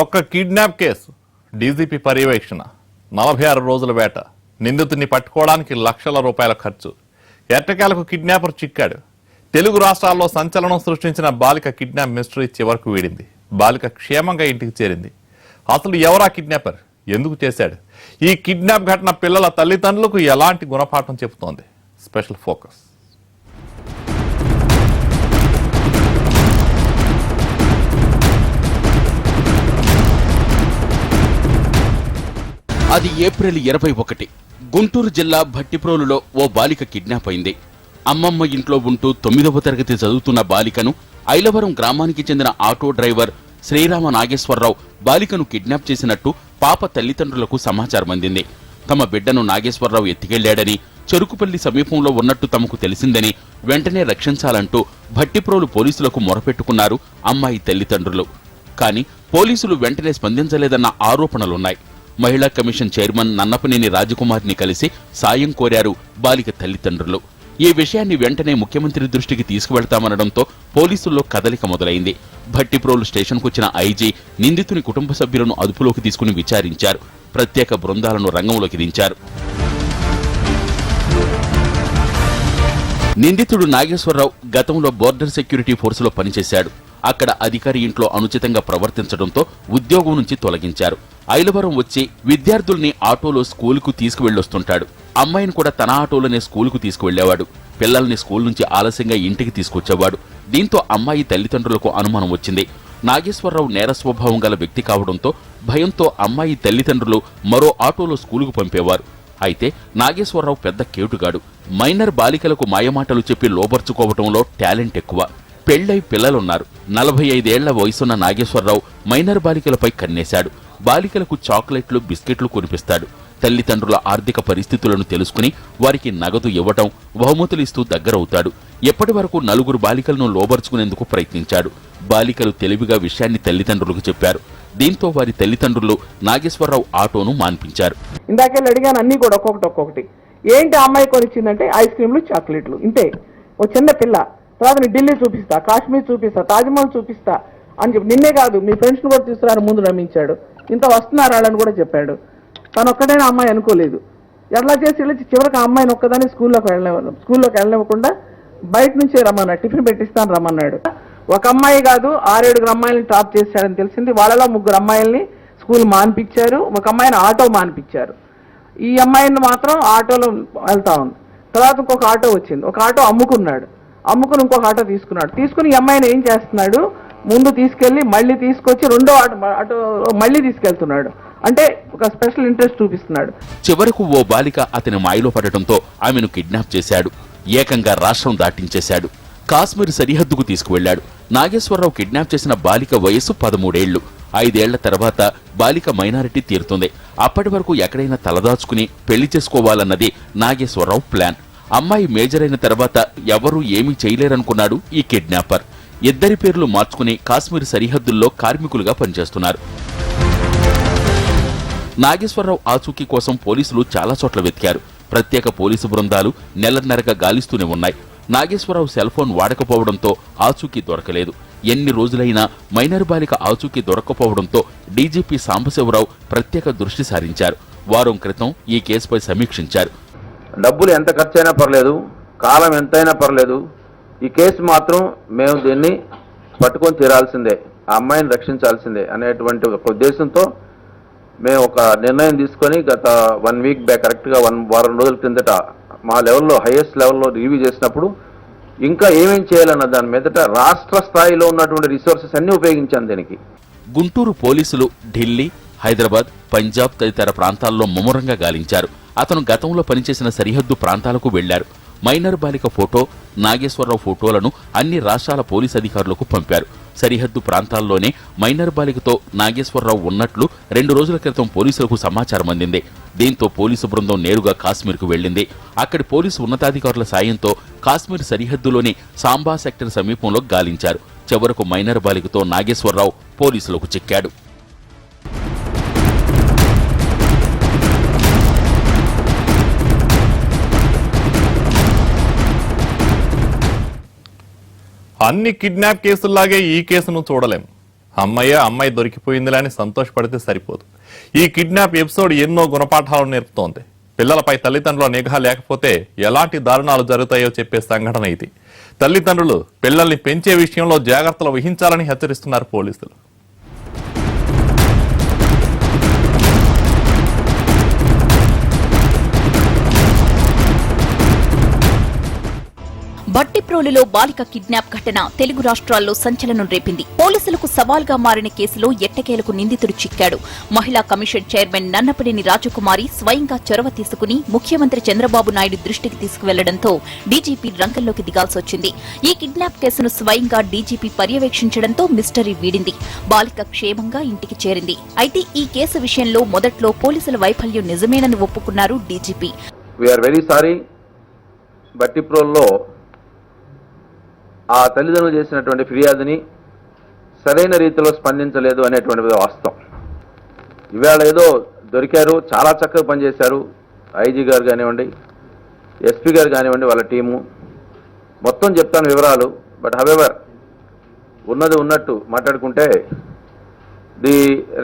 ఒక్క kidnap case DGP పర్యవేక్షణ నలభై ఆరు రోజుల వేట నిందితుడిని పట్టుకోవడానికి లక్షల రూపాయల ఖర్చు. ఎట్టకేలకు కిడ్నాపర్ చిక్కాడు. తెలుగు రాష్ట్రాల్లో సంచలనం సృష్టించిన బాలిక కిడ్నాప్ మిస్టరీ చివరకు వీడింది. బాలిక క్షేమంగా ఇంటికి చేరింది. అసలు ఎవరా కిడ్నాపర్? ఎందుకు చేశాడు? ఈ కిడ్నాప్ ఘటన పిల్లల తల్లిదండ్రులకు ఎలాంటి గుణపాఠం చెబుతోంది? Special focus. అది ఏప్రిల్ ఇరవై ఒకటి. గుంటూరు జిల్లా భట్టిప్రోలులో ఓ బాలిక కిడ్నాప్ అయింది. అమ్మమ్మ ఇంట్లో ఉంటూ తొమ్మిదవ తరగతి చదువుతున్న బాలికను ఐలవరం గ్రామానికి చెందిన ఆటో డ్రైవర్ శ్రీరామ నాగేశ్వరరావు బాలికను కిడ్నాప్ చేసినట్టు పాప తల్లిదండ్రులకు సమాచారం అందింది. తమ బిడ్డను నాగేశ్వరరావు ఎత్తికెళ్ళాడని చెరుకుపల్లి సమీపంలో ఉన్నట్టు తమకు తెలిసిందని వెంటనే రక్షించాలంటూ భట్టిప్రోలు పోలీసులకు మొరపెట్టుకున్నారు అమ్మాయి తల్లిదండ్రులు. కానీ పోలీసులు వెంటనే స్పందించలేదన్న ఆరోపణలున్నాయి. మహిళా కమిషన్ చైర్మన్ నన్నపనేని రాజకుమార్ని కలిసి సాయం కోరారు బాలిక తల్లిదండ్రులు. ఈ విషయాన్ని వెంటనే ముఖ్యమంత్రి దృష్టికి తీసుకువెళ్తామనడంతో పోలీసుల్లో కదలిక మొదలైంది. భట్టిప్రోలు స్టేషన్కు వచ్చిన ఐజీ నిందితుని కుటుంబ సభ్యులను అదుపులోకి తీసుకుని విచారించారు. ప్రత్యేక బృందాలను రంగంలోకి దించారు. నిందితుడు నాగేశ్వరరావు గతంలో బోర్డర్ సెక్యూరిటీ ఫోర్సులో పనిచేశాడు. అక్కడ అధికారి ఇంట్లో అనుచితంగా ప్రవర్తించడంతో ఉద్యోగం నుంచి తొలగించారు. ఐలవరం వచ్చి విద్యార్థుల్ని ఆటోలో స్కూలుకు తీసుకువెళ్ళొస్తుంటాడు. అమ్మాయిని కూడా తన ఆటోలోనే స్కూలుకు తీసుకువెళ్ళేవాడు పిల్లల్ని స్కూల్ నుంచి ఆలస్యంగా ఇంటికి తీసుకొచ్చేవాడు. దీంతో అమ్మాయి తల్లిదండ్రులకు అనుమానం వచ్చింది. నాగేశ్వరరావు నేర స్వభావం గల వ్యక్తి కావడంతో భయంతో అమ్మాయి తల్లిదండ్రులు మరో ఆటోలో స్కూలుకు పంపేవారు. అయితే నాగేశ్వరరావు పెద్ద కేటుగాడు. మైనర్ బాలికలకు మాయమాటలు చెప్పి లోబర్చుకోవటంలో టాలెంట్ ఎక్కువ. పెళ్ళై పిల్లలున్నారు. నలభై ఐదేళ్ళ వయసున్న నాగేశ్వరరావు మైనర్ బాలికలపై కన్నేశాడు. బాలికలకు చాక్లెట్లు బిస్కెట్లు కొనిపిస్తాడు. తల్లిదండ్రుల ఆర్థిక పరిస్థితులను తెలుసుకుని వారికి నగదు ఇవ్వటం బహుమతులు ఇస్తూ దగ్గరవుతాడు. ఎప్పటి వరకు నలుగురు బాలికలను లోబర్చుకునేందుకు ప్రయత్నించాడు. బాలికలు తెలివిగా విషయాన్ని తల్లిదండ్రులకు చెప్పారు. దీంతో వారి తల్లిదండ్రులు నాగేశ్వరరావు ఆటోను మాన్పించారు. ఇందాకెళ్ళి అడిగాను అన్ని కూడా ఒక్కొక్కటి ఒక్కొక్కటి. ఏంటి అమ్మాయి కొనిచ్చిందంటే ఐస్ క్రీమ్లు చాక్లెట్లు. ఇంతే. ఓ చిన్న పిల్ల. తర్వాత ఢిల్లీ చూపిస్తా కాశ్మీర్ చూపిస్తా తాజ్మహల్ చూపిస్తా. అని చెప్పి నిన్నే కాదు మీ ఫ్రెండ్స్ని కూడా తీసుకురాని ముందు నమ్మించాడు. ఇంత వస్తున్నారు వాళ్ళని కూడా చెప్పాడు. తను ఒక్కడైనా అమ్మాయి అనుకోలేదు. ఎట్లా చేసి వెళ్ళి చివరికి ఆ అమ్మాయిని ఒక్కదాన్ని స్కూల్లోకి వెళ్ళనివ్వను స్కూల్లోకి వెళ్ళనివ్వకుండా బయట నుంచే రమ్మన్నాడు. టిఫిన్ పెట్టిస్తాను రమ్మన్నాడు. ఒక అమ్మాయి కాదు ఆరేడుగురు అమ్మాయిని టాప్ చేశాడని తెలిసింది. వాళ్ళలో ముగ్గురు అమ్మాయిల్ని స్కూల్ మాన్పించారు. ఒక అమ్మాయిని ఆటో మాన్పించారు. ఈ అమ్మాయిని మాత్రం ఆటోలో వెళ్తా ఉంది. తర్వాత ఇంకొక ఆటో వచ్చింది. ఒక ఆటో అమ్ముకున్నాడు. అమ్ముకుని ఇంకొక ఆటో తీసుకున్నాడు. తీసుకుని ఈ అమ్మాయిని ఏం చేస్తున్నాడు? ముందు తీసుకెళ్ళి మళ్ళీ తీసుకొచ్చి రెండో అటు అటు మళ్ళీ తీసుకెళ్తున్నాడు. అంటే ఒక స్పెషల్ ఇంట్రెస్ట్ చూపిస్తున్నాడు. చివరకు ఓ బాలిక అతని మాయలో పడటంతో ఆమెను కిడ్నాప్ చేశాడు. ఏకంగా రాష్ట్రం దాటించేశాడు. కాశ్మీర్ సరిహద్దుకు తీసుకువెళ్ళాడు నాగేశ్వరరావు కిడ్నాప్ చేసిన బాలిక వయస్సు పదమూడేళ్ళు. ఐదేళ్ళ తర్వాత బాలిక మైనారిటీ తీరుతుంది. అప్పటి వరకు ఎక్కడైనా తలదాచుకుని పెళ్ళి చేసుకోవాలన్నది నాగేశ్వరరావు ప్లాన్. అమ్మాయి మేజర్ అయిన తర్వాత ఎవరూ ఏమీ చేయలేరనుకున్నాడు ఈ కిడ్నాపర్. ఇద్దరి పేర్లు మార్చుకుని కాశ్మీర్ సరిహద్దుల్లో కార్మికులుగా పనిచేస్తున్నారు. నాగేశ్వరరావు ఆచూకీ కోసం పోలీసులు చాలా చోట్ల వెతికారు. ప్రత్యేక పోలీసు బృందాలు నెలన్నరగా గాలిస్తూనే ఉన్నాయి. నాగేశ్వరరావు సెల్ ఫోన్ వాడకపోవడంతో ఆచూకీ దొరకలేదు. ఎన్ని రోజులైనా మైనర్ బాలిక ఆచూకీ దొరకకపోవడంతో డీజీపీ సాంబశివరావు ప్రత్యేక దృష్టి సారించారు. వారం క్రితం ఈ కేసుపై సమీక్షించారు. డబ్బులు ఎంత ఖర్చైనా పర్లేదు కాలం ఎంతైనా పర్లేదు ఈ కేసు మాత్రం మేము దీన్ని పట్టుకొని తీరాల్సిందే ఆ అమ్మాయిని రక్షించాల్సిందే అనేటువంటి ఒక ఉద్దేశంతో మేము ఒక నిర్ణయం తీసుకొని గత వన్ వీక్ బ్యాక్ కరెక్ట్గా వన్ వారం రోజుల కిందట మా లెవెల్లో హైయెస్ట్ లెవెల్లో రివ్యూ చేసినప్పుడు ఇంకా ఏమేం చేయాలన్న దాని మీదట రాష్ట్ర స్థాయిలో ఉన్నటువంటి రిసోర్సెస్ అన్ని ఉపయోగించాను దీనికి. గుంటూరు పోలీసులు ఢిల్లీ హైదరాబాద్ పంజాబ్ తదితర ప్రాంతాల్లో ముమ్మరంగా గాలించారు. అతను గతంలో పనిచేసిన సరిహద్దు ప్రాంతాలకు వెళ్ళారు. మైనర్ బాలిక ఫోటో నాగేశ్వరరావు ఫోటోలను అన్ని రాష్ట్రాల పోలీస్ అధికారులకు పంపారు. సరిహద్దు ప్రాంతాల్లోనే మైనర్ బాలికతో నాగేశ్వరరావు ఉన్నట్లు రెండు రోజుల క్రితం పోలీసులకు సమాచారం అందింది. దీంతో పోలీసు బృందం నేరుగా కాశ్మీర్కు వెళ్ళింది అక్కడి పోలీసు ఉన్నతాధికారుల సాయంతో కాశ్మీర్ సరిహద్దులోని సాంబా సెక్టర్ సమీపంలో గాలించారు. చివరకు మైనర్ బాలికతో నాగేశ్వరరావు పోలీసులకు చిక్కాడు. అన్ని కిడ్నాప్ కేసుల్లాగే ఈ కేసును చూడలేం. అమ్మాయి అమ్మాయి దొరికిపోయిందిలే అని సంతోషపడితే సరిపోదు. ఈ కిడ్నాప్ ఎపిసోడ్ ఎన్నో గుణపాఠాలు నేర్పుతోంది. పిల్లలపై తల్లిదండ్రుల నిఘా లేకపోతే ఎలాంటి దారుణాలు జరుగుతాయో చెప్పే సంఘటన ఇది. తల్లిదండ్రులు పిల్లల్ని పెంచే విషయంలో జాగ్రత్తలు వహించాలని హెచ్చరిస్తున్నారు పోలీసులు. బట్టిప్రోలులో బాలిక కిడ్నాప్ ఘటన తెలుగు రాష్ట్రాల్లో సంచలనం రేపింది. పోలీసులకు సవాల్గా మారిన కేసులో ఎట్టకేలకు నిందితుడు చిక్కాడు. మహిళా కమిషన్ చైర్మన్ నన్నపనేని రాజకుమారి స్వయంగా చొరవ తీసుకుని ముఖ్యమంత్రి చంద్రబాబు నాయుడు దృష్టికి తీసుకువెళ్ళడంతో డీజీపీ రంగంలోకి దిగాల్సి వచ్చింది. ఈ కిడ్నాప్ కేసును స్వయంగా డీజీపీ పర్యవేక్షించడంతో మిస్టరీ వీడింది. బాలిక క్షేమంగా ఇంటికి చేరింది. అయితే ఈ కేసు విషయంలో మొదట్లో పోలీసుల వైఫల్యం నిజమేనని ఒప్పుకున్నారు డీజీపీ. బట్టిప్రోల్లో ఆ తల్లిదండ్రులు చేసినటువంటి ఫిర్యాదుని సరైన రీతిలో స్పందించలేదు అనేటువంటిది వాస్తవం. ఇవాళ ఏదో దొరికారు చాలా చక్కగా పనిచేశారు. ఐజీ గారు కానివ్వండి ఎస్పీ గారు కానివ్వండి వాళ్ళ టీము. మొత్తం చెప్తాను వివరాలు బట్ హవెవర్ ఉన్నది ఉన్నట్టు మాట్లాడుకుంటే the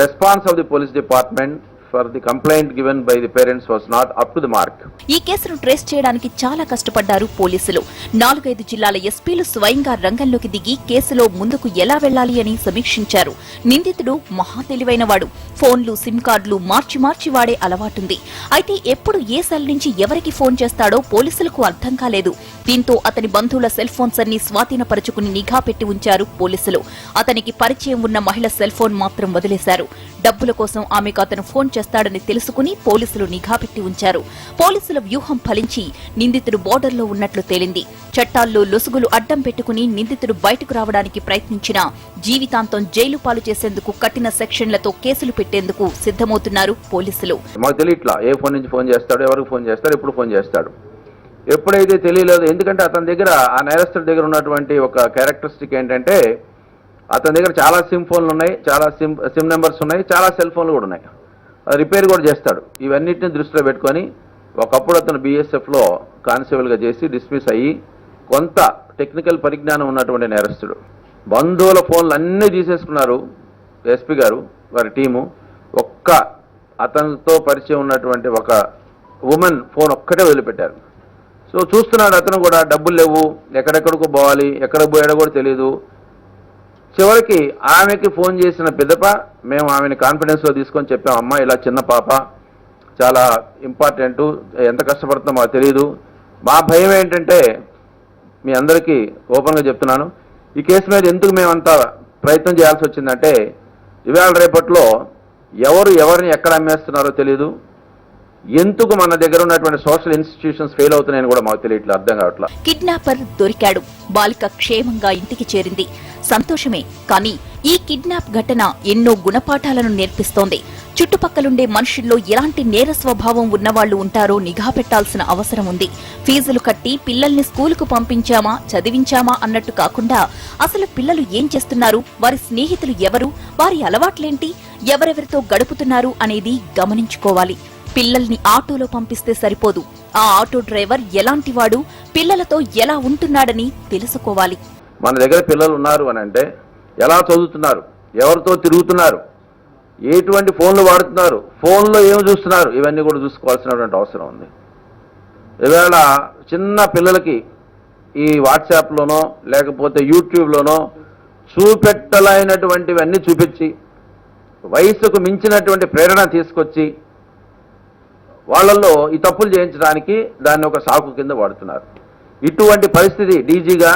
response of the police department for the complaint given by the parents was not up to the mark ఈ కేసును ట్రేస్ చేయడానికి చాలా కష్టపడ్డారు పోలీసులు. నాలుగైదు జిల్లాల ఎస్పీలు స్వయంగా రంగంలోకి దిగి కేసులో ముందుకు ఎలా వెళ్ళాలి అని సమీక్షించారు. నిందితుడు మహా తెలివైనవాడు. ఫోన్లు సిమ్ కార్డులు మార్చి మార్చి వాడే అలవాటుంది. అయితే ఎప్పుడు ఏ సెల్ నుంచి ఎవరికి ఫోన్ చేస్తాడో పోలీసులకు అర్థం కాలేదు. దీంతో అతని బంధువుల సెల్ ఫోన్స్ అన్ని స్వాధీనపరచుకుని నిఘా పెట్టి ఉంచారు పోలీసులు. అతనికి పరిచయం ఉన్న మహిళ సెల్ ఫోన్ మాత్రం వదిలేశారు. డబ్బుల కోసం ఆమెకు అతను ఫోన్ చేస్తాడని తెలుసుకుని పోలీసులు నిఘా పెట్టి ఉంచారు. పోలీసుల వ్యూహం ఫలించి నిందితుడు బోర్డర్లో ఉన్నట్లు తేలింది. చట్టాల్లో లొసుగులు అడ్డం పెట్టుకుని నిందితుడు బయటకు రావడానికి ప్రయత్నించినా జీవితాంతం జైలు పాలు చేసేందుకు కఠిన సెక్షన్లతో కేసులు పెట్టేందుకు సిద్ధమవుతున్నారు పోలీసులు. మాకు తెలియట్లా ఏ ఫోన్ నుంచి ఫోన్ చేస్తాడు ఎవరికి ఫోన్ చేస్తాడు ఎప్పుడు ఫోన్ చేస్తాడు. ఎప్పుడైతే తెలియలేదు ఎందుకంటే అతని దగ్గర ఆ నేరస్తుడి దగ్గర ఉన్నటువంటి ఒక క్యారెక్టరిస్టిక్ ఏంటంటే అతని దగ్గర చాలా సిమ్ ఫోన్లు ఉన్నాయి చాలా సిమ్ సిమ్ నెంబర్స్ ఉన్నాయి చాలా సెల్ ఫోన్లు కూడా ఉన్నాయి. రిపేర్ కూడా చేస్తాడు. ఇవన్నిటిని దృష్టిలో పెట్టుకొని ఒకప్పుడు అతను బీఎస్ఎఫ్లో కానిస్టేబుల్గా చేసి డిస్మిస్ అయ్యి కొంత టెక్నికల్ పరిజ్ఞానం ఉన్నటువంటి నేరస్తుడు. బంధువుల ఫోన్లు అన్నీ తీసేసుకున్నారు ఎస్పీ గారు వారి టీము. ఒక్క అతనితో పరిచయం ఉన్నటువంటి ఒక ఉమెన్ ఫోన్ ఒక్కటే వదిలిపెట్టారు. సో చూస్తున్నాడు అతను కూడా డబ్బులు లేవు ఎక్కడెక్కడికో పోవాలి ఎక్కడ పోయాడో కూడా తెలియదు చివరికి ఆమెకి ఫోన్ చేసిన పిదప మేము ఆమెని కాన్ఫిడెన్స్లో తీసుకొని చెప్పాం అమ్మ ఇలా చిన్న పాప చాలా ఇంపార్టెంట్ ఎంత కష్టపడుతుందో మాకు తెలియదు మా భయం ఏంటంటే మీ అందరికీ ఓపెన్గా చెప్తున్నాను ఈ కేసు మీద ఎందుకు మేమంత ప్రయత్నం చేయాల్సి వచ్చిందంటే ఇవాళ రేపట్లో ఎవరు ఎవరిని ఎక్కడ అమ్మేస్తున్నారో తెలియదు ఎందుకు మన దగ్గర ఉన్నటువంటి సోషల్ ఇన్స్టిట్యూషన్స్ ఫెయిల్ అవుతున్నాయని కూడా మాకు తెలియట్లేదు అర్థం కావట్లేదు కిడ్నాపర్ దొరికాడు. బాలిక క్షేమంగా ఇంటికి చేరింది. సంతోషమే. కానీ ఈ కిడ్నాప్ ఘటన ఎన్నో గుణపాఠాలను నేర్పిస్తోంది. చుట్టుపక్కలుండే మనుషుల్లో ఎలాంటి నేర స్వభావం ఉన్నవాళ్ళు ఉంటారో నిఘా పెట్టాల్సిన అవసరం ఉంది. ఫీజులు కట్టి పిల్లల్ని స్కూలుకు పంపించామా చదివించామా అన్నట్టు కాకుండా అసలు పిల్లలు ఏం చేస్తున్నారు? వారి స్నేహితులు ఎవరు? వారి అలవాట్లేంటి? ఎవరెవరితో గడుపుతున్నారు అనేది గమనించుకోవాలి. పిల్లల్ని ఆటోలో పంపిస్తే సరిపోదు. ఆ ఆటో డ్రైవర్ ఎలాంటివాడు పిల్లలతో ఎలా ఉంటున్నాడని తెలుసుకోవాలి. మన దగ్గర పిల్లలు ఉన్నారు అని అంటే ఎలా చదువుతున్నారు? ఎవరితో తిరుగుతున్నారు? ఎటువంటి ఫోన్లు వాడుతున్నారు? ఫోన్లో ఏమి చూస్తున్నారు? ఇవన్నీ కూడా చూసుకోవాల్సినటువంటి అవసరం ఉంది. ఈవేళ చిన్న పిల్లలకి ఈ వాట్సాప్లోనో లేకపోతే యూట్యూబ్లోనో చూపెట్టలైనటువంటివన్నీ చూపించి వయసుకు మించినటువంటి ప్రేరణ తీసుకొచ్చి వాళ్ళల్లో ఈ తప్పులు చేయించడానికి దాన్ని ఒక సాకు కింద వాడుతున్నారు. ఇటువంటి పరిస్థితి డీజీగా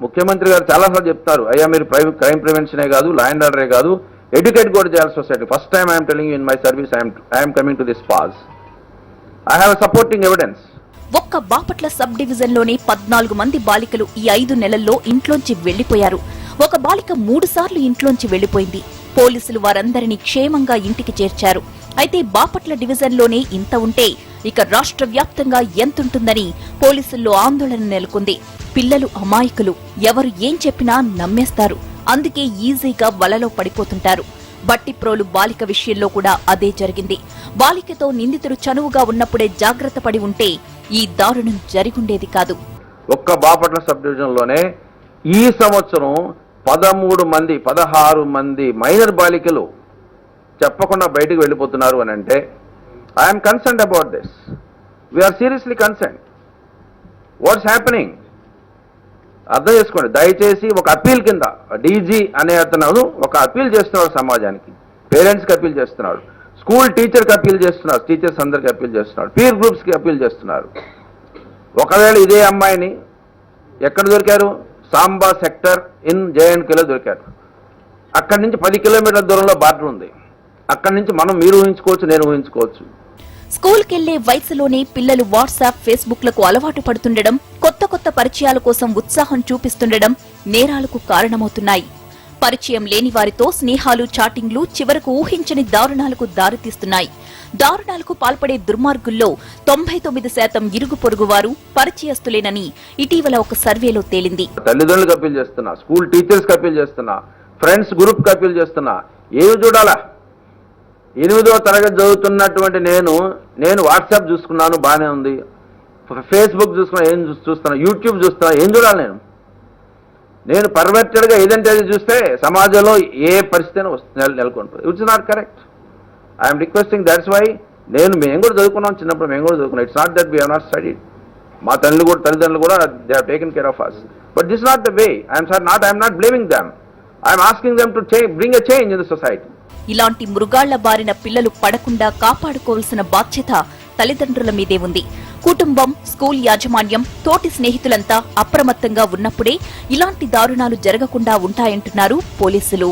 ముఖ్యమంత్రి గారు చాలాసార్లు చెప్తారు అయ్యా మీరు ప్రైవేట్ క్రైమ్ ప్రివెన్షనే కాదు లా అండ్ ఆర్డరే కాదు ఎడ్యుకేట్ కూడా చేయాలి society first time I'm telling in my service I'm coming to this pass I have supporting evidence ఒక్క బాపట్ల సబ్ డివిజన్లోనే పద్నాలుగు మంది బాలికలు ఈ ఐదు నెలల్లో ఇంట్లోంచి వెళ్ళిపోయారు ఒక బాలిక మూడు సార్లు ఇంట్లోంచి వెళ్ళిపోయింది పోలీసులు వారందరినీ క్షేమంగా ఇంటికి చేర్చారు. అయితే బాపట్ల డివిజన్లోనే ఇంత ఉంటే ఇక రాష్ట్ర వ్యాప్తంగా ఎంతుంటుందని పోలీసుల్లో ఆందోళన నెలకొంది. పిల్లలు అమాయకులు ఎవరు ఏం చెప్పినా నమ్మేస్తారు. అందుకే ఈజీగా వలలో పడిపోతుంటారు. బట్టిప్రోలు బాలిక విషయంలో కూడా అదే జరిగింది. బాలికతో నిందితుడు చనువుగా ఉన్నప్పుడే జాగ్రత్త పడి ఉంటే ఈ దారుణం జరిగుండేది కాదు. ఒక్క బాపట్ల సబ్ డివిజన్లోనే ఈ సంవత్సరం పదమూడు మంది పదహారు మంది మైనర్ బాలికలు చెప్పకుండా బయటకు వెళ్ళిపోతున్నారు అని అంటే I am concerned about this. This are seriously concerned. What's happening అర్థం చేసుకోండి. దయచేసి ఒక అప్పీల్ కింద డీజీ అనే అతను ఒక అప్పీల్ చేస్తున్నాడు సమాజానికి. పేరెంట్స్కి అప్పీల్ చేస్తున్నాడు. స్కూల్ టీచర్కి అప్పీల్ చేస్తున్నారు టీచర్స్ అందరికి అప్పీల్ చేస్తున్నాడు. పీర్ గ్రూప్స్కి అప్పీల్ చేస్తున్నారు. ఒకవేళ ఇదే అమ్మాయిని ఎక్కడ దొరికారు? సాంబా సెక్టర్ ఇన్ జేఎండ్కేలో దొరికారు. అక్కడి నుంచి పది కిలోమీటర్ల దూరంలో బార్డర్ ఉంది. అక్కడి నుంచి మనం మీరు ఊహించుకోవచ్చు నేను ఊహించుకోవచ్చు. స్కూల్కెళ్ళే వయసులోనే పిల్లలు వాట్సాప్ ఫేస్బుక్లకు అలవాటు పడుతుండడం కొత్త కొత్త పరిచయాల కోసం ఉత్సాహం చూపిస్తుండడం నేరాలకు కారణమవుతున్నాయి. పరిచయం లేని వారితో స్నేహాలు చాటింగ్లు చివరకు ఊహించని దారుణాలకు దారితీస్తున్నాయి. దారుణాలకు పాల్పడే దుర్మార్గుల్లో తొంభై తొమ్మిది శాతం ఇరుగు పొరుగువారు పరిచయస్తులేనని ఇటీవల ఒక సర్వేలో తేలింది. తల్లిదండ్రులకు అప్పీల్ చేస్తున్నా స్కూల్ టీచర్స్కి అప్పీల్ చేస్తున్నా ఫ్రెండ్స్ గ్రూప్కి అప్పీల్ చేస్తున్నా ఏమి చూడాలా? ఎనిమిదో తరగతి చదువుతున్నటువంటి నేను నేను వాట్సాప్ చూసుకున్నాను బాగానే ఉంది. ఫేస్బుక్ చూసుకున్నా ఏం చూస్తున్నా యూట్యూబ్ చూస్తున్నా ఏం చూడాలి నేను? నేను పర్వర్టెడ్గా ఏదంటే అది చూస్తే సమాజంలో ఏ పరిస్థితి అయినా వస్తుంది నెలకొంటుంది it's not correct I'm requesting that's why నేను మేము కూడా చదువుకున్నాం చిన్నప్పుడు మేము కూడా చదువుకున్నాం. It's not that we not studied మా తల్లి కూడా తల్లిదండ్రులు కూడా they have taken care of us but this not the way I'm sir not I'm not blaming them I'm asking them to bring a change in the society ఇలాంటి మృగాళ్ళ బారిన పిల్లలు పడకుండా కాపాడుకోవాల్సిన బాధ్యత తల్లిదండ్రుల మీదే ఉంది. కుటుంబం స్కూల్ యాజమాన్యం తోటి స్నేహితులంతా అప్రమత్తంగా ఉన్నప్పుడే ఇలాంటి దారుణాలు జరగకుండా ఉంటాయంటున్నారు పోలీసులు.